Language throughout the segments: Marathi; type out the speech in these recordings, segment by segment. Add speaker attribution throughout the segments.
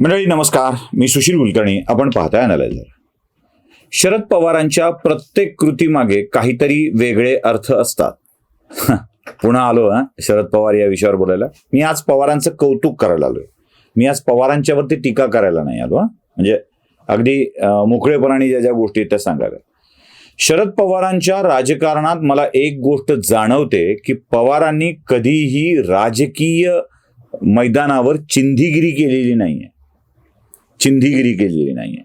Speaker 1: मंडळी नमस्कार. मी सुशील कुलकर्णी. आपण पाहताय अनालायझर शरद पवारांच्या प्रत्येक कृतीमागे काहीतरी वेगळे अर्थ असतात. पुन्हा आलो हा. शरद पवार या विषयावर बोलायला. मी आज पवारांचं कौतुक करायला आलोय. मी आज पवारांच्यावरती टीका करायला नाही आलो हा. म्हणजे अगदी मोकळेपणाने ज्या ज्या गोष्टी आहेत त्या सांगाव्या शरद पवारांच्या राजकारणात मला एक गोष्ट जाणवते की पवारांनी कधीही राजकीय मैदानावर चिंधीगिरी केलेली नाहीये. चिंधीगिरी केलेली नाहीये.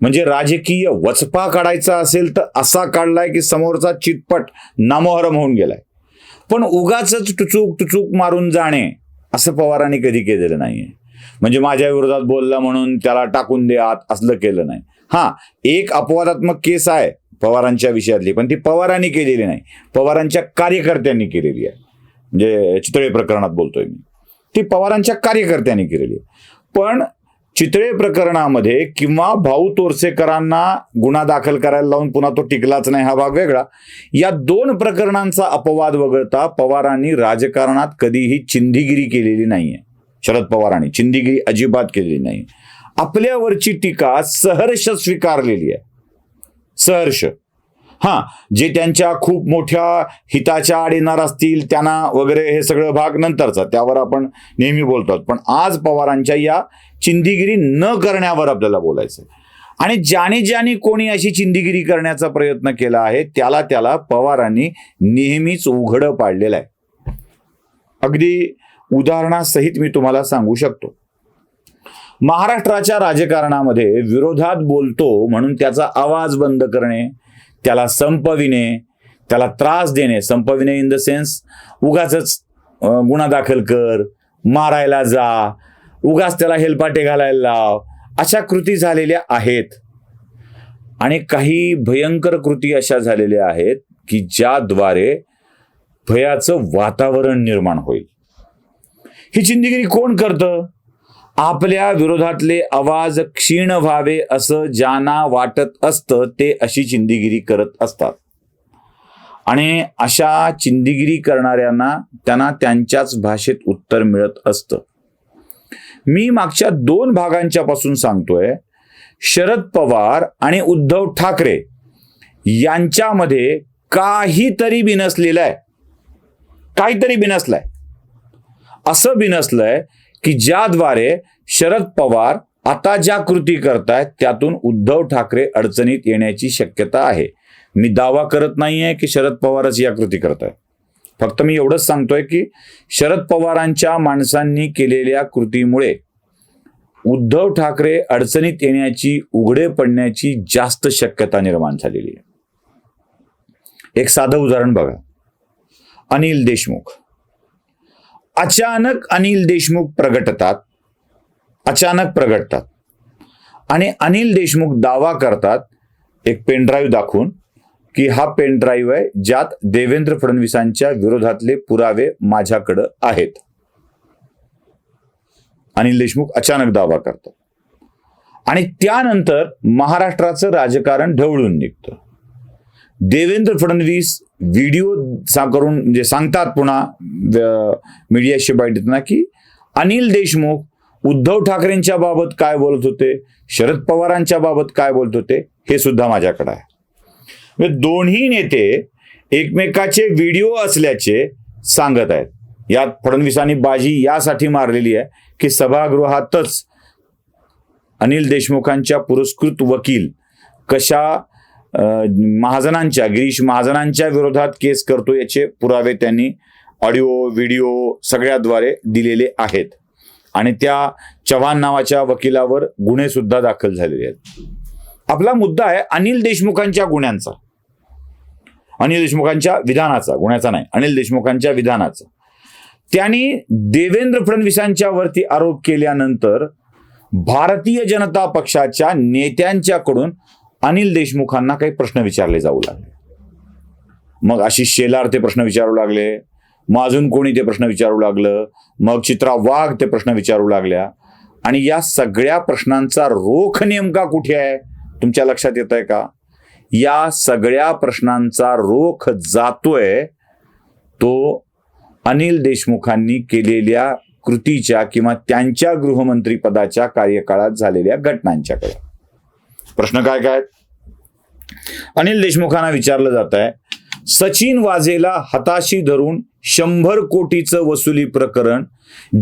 Speaker 1: म्हणजे राजकीय वचपा काढायचा असेल तर असा काढलाय की समोरचा चितपट नामोहरम होऊन गेलाय. पण उगाच टुचूक टुचूक मारून जाणे असं पवारांनी कधी केलेलं नाहीये. म्हणजे माझ्या विरोधात बोलला म्हणून त्याला टाकून दे आत असलं केलं नाही. हा एक अपवादात्मक केस आहे पवारांच्या विषयातली पण ती पवारांनी केलेली नाही. पवारांच्या कार्यकर्त्यांनी केलेली आहे. म्हणजे चितळे प्रकरणात बोलतोय मी. ती पवारांच्या कार्यकर्त्यांनी केलेली आहे. पण चितळे प्रकरणामध्ये किंवा भाऊ तोरसेकरांना गुन्हा दाखल करायला लावून पुन्हा तो टिकलाच नाही हा भाग वेगळा. या दोन प्रकरणांचा अपवाद वगळता पवारांनी राजकारणात कधीही चिंधीगिरी केलेली नाहीये. शरद पवारांनी चिंधीगिरी अजिबात केलेली नाही. आपल्यावरची टीका सहर्ष स्वीकारलेली आहे. सहर्ष. हा जे त्यांच्या खूप मोठ्या हिताच्या आड येणार असतील त्यांना वगैरे हे सगळं भाग नंतरचा त्यावर आपण नेहमी बोलतो पण आज पवारांच्या या चिंधीगिरी न करण्यावर आपल्याला बोलायचं आणि ज्याने ज्याने कोणी अशी चिंधीगिरी करण्याचा प्रयत्न केला आहे त्याला त्याला पवारांनी नेहमीच उघडं पाडलेलं आहे. अगदी उदाहरणासहित मी तुम्हाला सांगू शकतो. महाराष्ट्राच्या राजकारणामध्ये विरोधात बोलतो म्हणून त्याचा आवाज बंद करणे त्याला संपविणे त्याला त्रास देणे. संपविणे इन द सेन्स उगाच गुन्हा दाखल कर मारायला जा उगाच त्याला हेलपाटे घालायला लाव. अशा कृती झालेल्या आहेत. आणि काही भयंकर कृती अशा झालेल्या आहेत की ज्याद्वारे भयाचं वातावरण निर्माण होईल. ही चिंदगिरी कोण करतं? आपल्या विरोधातले आवाज क्षीण व्हावे असं ज्यांना वाटत असतं ते अशी चिंदीगिरी करत असतात. आणि अशा चिंदीगिरी करणाऱ्यांना त्यांना त्यांच्याच भाषेत उत्तर मिळत असतं. मी मागच्या दोन भागांच्या पासून सांगतोय. शरद पवार आणि उद्धव ठाकरे यांच्यामध्ये काहीतरी बिनसलेलं आहे. काहीतरी बिनसलंय. असं बिनसलंय की ज्याद्वारे शरद पवार आता ज्या कृती करतायत त्यातून उद्धव ठाकरे अडचणीत येण्याची शक्यता आहे. मी दावा करत नाहीये की शरद पवारच या कृती करतायत. फक्त मी एवढंच सांगतोय की शरद पवारांच्या माणसांनी केलेल्या कृतीमुळे उद्धव ठाकरे अडचणीत येण्याची उघडे पडण्याची जास्त शक्यता निर्माण झालेली आहे. एक साधं उदाहरण बघा. अनिल देशमुख. अचानक अनिल देशमुख प्रगटतात. अचानक प्रगटतात. आणि अनिल देशमुख दावा करतात एक पेनड्राईव्ह दाखवून की हा पेनड्राईव्ह आहे ज्यात देवेंद्र फडणवीसांच्या विरोधातले पुरावे माझ्याकडं आहेत. अनिल देशमुख अचानक दावा करतात. आणि त्यानंतर महाराष्ट्राचं राजकारण ढवळून निघतं. देवेंद्र फडणवीस व्हिडिओ सा करून म्हणजे सांगतात पुन्हा मीडियाशी देताना की अनिल देशमुख उद्धव ठाकरेंच्या बाबत काय बोलत होते शरद पवारांच्या बाबत काय बोलत होते हे सुद्धा माझ्याकडे आहे. म्हणजे दोन्ही नेते एकमेकाचे व्हिडिओ असल्याचे सांगत आहेत. यात फडणवीसांनी बाजी यासाठी मारलेली आहे की सभागृहातच अनिल देशमुखांच्या पुरस्कृत वकील कशा महाजनांच्या गिरीश महाजनांच्या विरोधात केस करतो याचे पुरावे त्यांनी ऑडिओ व्हिडिओ सगळ्याद्वारे दिलेले आहेत. आणि त्या चव्हाण नावाच्या वकिलावर गुन्हे सुद्धा दाखल झालेले आहेत. आपला मुद्दा आहे अनिल देशमुखांच्या गुन्ह्यांचा. अनिल देशमुखांच्या विधानाचा गुन्ह्याचा नाही अनिल देशमुखांच्या विधानाचा. त्यांनी देवेंद्र फडणवीसांच्या वरती आरोप केल्यानंतर भारतीय जनता पक्षाच्या नेत्यांच्याकडून अनिल देशमुखांना काही प्रश्न विचारले जाऊ लागले. मग आशिष शेलार ते प्रश्न विचारू लागले. मग अजून कोणी ते प्रश्न विचारू लागलं? मग चित्रा वाघ ते प्रश्न विचारू लागल्या. आणि या सगळ्या प्रश्नांचा रोख नेमका कुठे आहे? तुमच्या लक्षात येत आहे का? या सगळ्या प्रश्नांचा रोख जातोय तो अनिल देशमुखांनी केलेल्या कृतीच्या किंवा त्यांच्या गृहमंत्री पदाच्या कार्यकाळात झालेल्या घटनांच्याकडे. प्रश्न काय काय? अनिल देशमुखांना विचारलं जात आहे सचिन वाझेला हाताशी धरून शंभर कोटीचं वसुली प्रकरण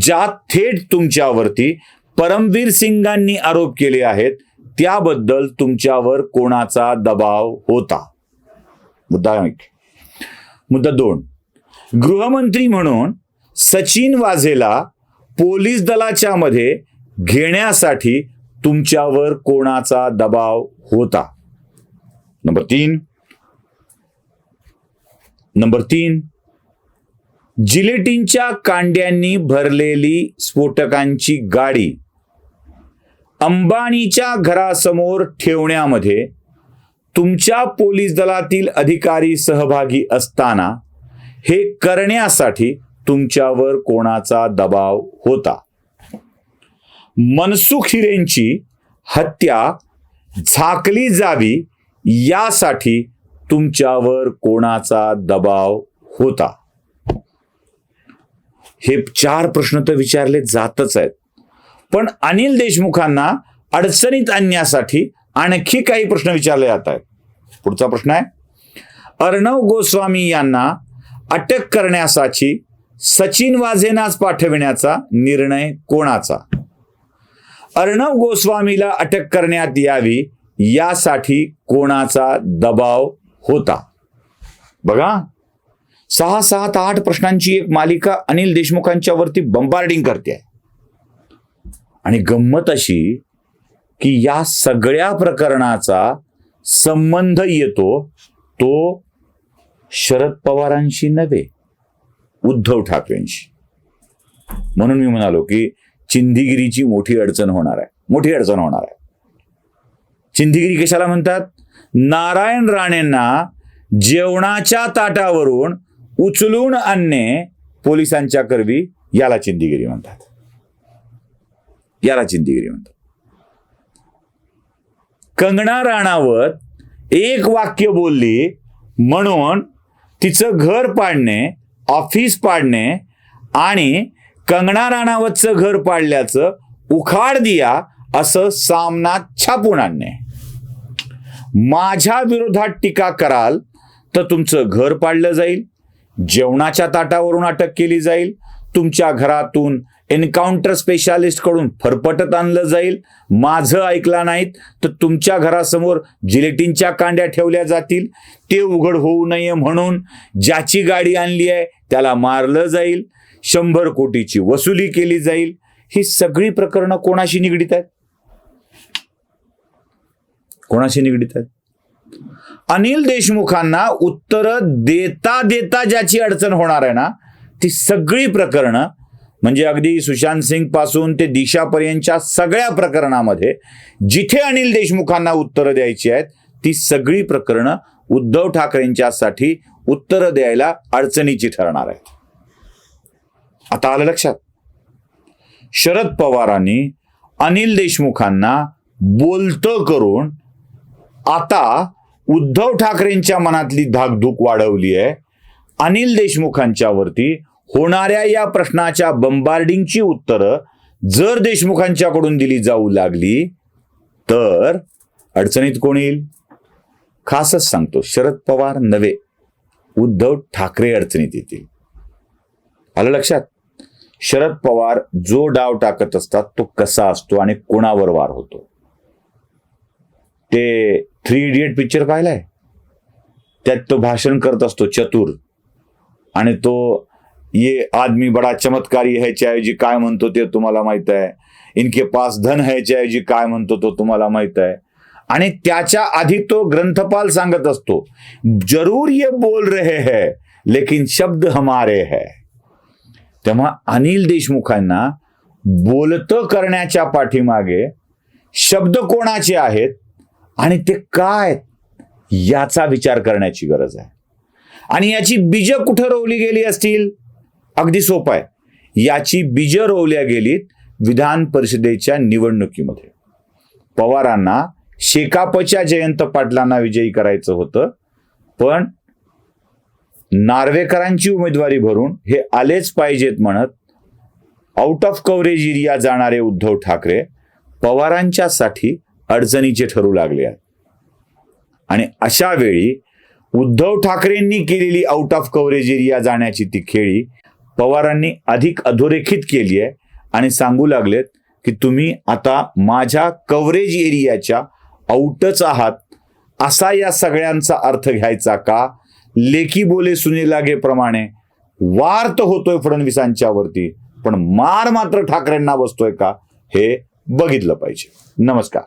Speaker 1: ज्यात थेट तुमच्यावरती परमवीर सिंगांनी आरोप केले आहेत त्याबद्दल तुमच्यावर कोणाचा दबाव होता? मुद्दा एक. मुद्दा दोन. गृहमंत्री म्हणून सचिन वाझेला पोलीस दलाच्या मध्ये घेण्यासाठी तुमच्यावर कोणाचा दबाव होता? नंबर तीन. नंबर तीन. जिलेटिनच्या कांड्यांनी भरलेली स्फोटकांची गाडी अंबानीच्या घरासमोर ठेवण्यामध्ये तुमच्या पोलीस दलातील अधिकारी सहभागी असताना हे करण्यासाठी तुमच्यावर कोणाचा दबाव होता? मनसुख हिरेंची हत्या झाकली जावी यासाठी तुमच्यावर कोणाचा दबाव होता? हे चार प्रश्न तर विचारले जातच आहेत. पण अनिल देशमुखांना अडचणीत आणण्यासाठी आणखी काही प्रश्न विचारले जात आहेत. पुढचा प्रश्न आहे. अर्णव गोस्वामी यांना अटक करण्यासाठी सचिन वाझेनाच पाठविण्याचा निर्णय कोणाचा? अर्णव गोस्वामीला अटक करण्यात यावी यासाठी कोणाचा दबाव होता? बघा. सहा सात आठ प्रश्नांची एक मालिका अनिल देशमुखांच्या वरती बंबार्डिंग करते. आणि गंमत अशी की या सगळ्या प्रकरणाचा संबंध येतो तो शरद पवारांशी नव्हे उद्धव ठाकरेंशी. म्हणून मी म्हणालो की चिंधीगिरीची मोठी अडचण होणार आहे. मोठी अडचण होणार आहे. चिंधीगिरी कशाला म्हणतात? नारायण राणेंना जेवणाच्या ताटावरून उचलून आणणे पोलिसांच्या करवी याला चिंधीगिरी म्हणतात. याला चिंधीगिरी म्हणतात. कंगना राणावत एक वाक्य बोलली म्हणून तिचं घर पाडणे ऑफिस पाडणे आणि कंगना राणावतचं घर पाडल्याचं उखाड दिया असं सामनात छापून आणणे. माझ्या विरोधात टीका कराल तर तुमचं घर पाडलं जाईल जेवणाच्या ताटावरून अटक केली जाईल तुमच्या घरातून एन्काउंटर स्पेशालिस्टकडून फरफटत आणलं जाईल. माझं ऐकला नाहीत तर तुमच्या घरासमोर जिलेटिनच्या कांड्या ठेवल्या जातील. ते उघड होऊ नये म्हणून ज्याची गाडी आणली आहे त्याला मारलं जाईल. शंभर कोटीची वसुली केली जाईल. ही सगळी प्रकरणं कोणाशी निगडीत आहेत? कोणाशी निगडीत आहेत? अनिल देशमुखांना उत्तर देता देता ज्याची अडचण होणार आहे ना ती सगळी प्रकरणं म्हणजे अगदी सुशांत सिंगपासून ते दिशापर्यंतच्या सगळ्या प्रकरणामध्ये जिथे अनिल देशमुखांना उत्तरं द्यायची आहेत ती सगळी प्रकरणं उद्धव ठाकरेंच्यासाठी उत्तरं द्यायला अडचणीची ठरणार आहेत. आता आलं लक्षात. शरद पवारांनी अनिल देशमुखांना बोलतं करून आता उद्धव ठाकरेंच्या मनातली धाकधूक वाढवली आहे. अनिल देशमुखांच्या वरती होणाऱ्या या प्रश्नाच्या बंबार्डिंगची उत्तरं जर देशमुखांच्याकडून दिली जाऊ लागली तर अडचणीत कोण येईल? खासच सांगतो शरद पवार नव्हे उद्धव ठाकरे अडचणीत येतील. आलं लक्षात? शरद पवार जो डाव टाकत असतात तो कसा असतो आणि कोणावर वार होतो? ते थ्री इडियट पिक्चर पाहिलाय त्यात तो भाषण करत असतो चतुर. आणि तो ये आदमी बडा चमत्कारी ह्याच्या ऐवजी काय म्हणतो ते तुम्हाला माहीत आहे. इनके पास धन ह्याच्या ऐवजी काय म्हणतो तो तुम्हाला माहीत आहे. आणि त्याच्या आधी तो ग्रंथपाल सांगत असतो जरूर ये बोल रहे है लेकिन शब्द हमारे है. तेव्हा अनिल देशमुखांना बोलतं करण्याच्या पाठीमागे शब्द कोणाचे आहेत आणि ते काय याचा विचार करण्याची गरज आहे. आणि याची बीज कुठं रोवली गेली असतील? अगदी सोपं आहे. याची बीज रोवल्या गेलीत विधान परिषदेच्या निवडणुकीमध्ये. पवारांना शेकापच्या जयंत पाटलांना विजयी करायचं होतं पण नार्वेकरांची उमेदवारी भरून हे आलेच पाहिजेत म्हणत आउट ऑफ कव्हरेज एरिया जाणारे उद्धव ठाकरे पवारांच्यासाठी अडचणीचे ठरू लागले आहेत. आणि अशा वेळी उद्धव ठाकरेंनी केलेली आउट ऑफ कव्हरेज एरिया जाण्याची ती खेळी पवारांनी अधिक अधोरेखित केली आहे आणि सांगू लागलेत की तुम्ही आता माझ्या कव्हरेज एरियाच्या आउटच आहात. असा या सगळ्यांचा अर्थ घ्यायचा का? लेखी बोले सुने लागे प्रमाणे. वार तर होतोय फडणवीसांच्या वरती पण मार मात्र ठाकरेंना बसतोय का हे बघितलं पाहिजे. नमस्कार.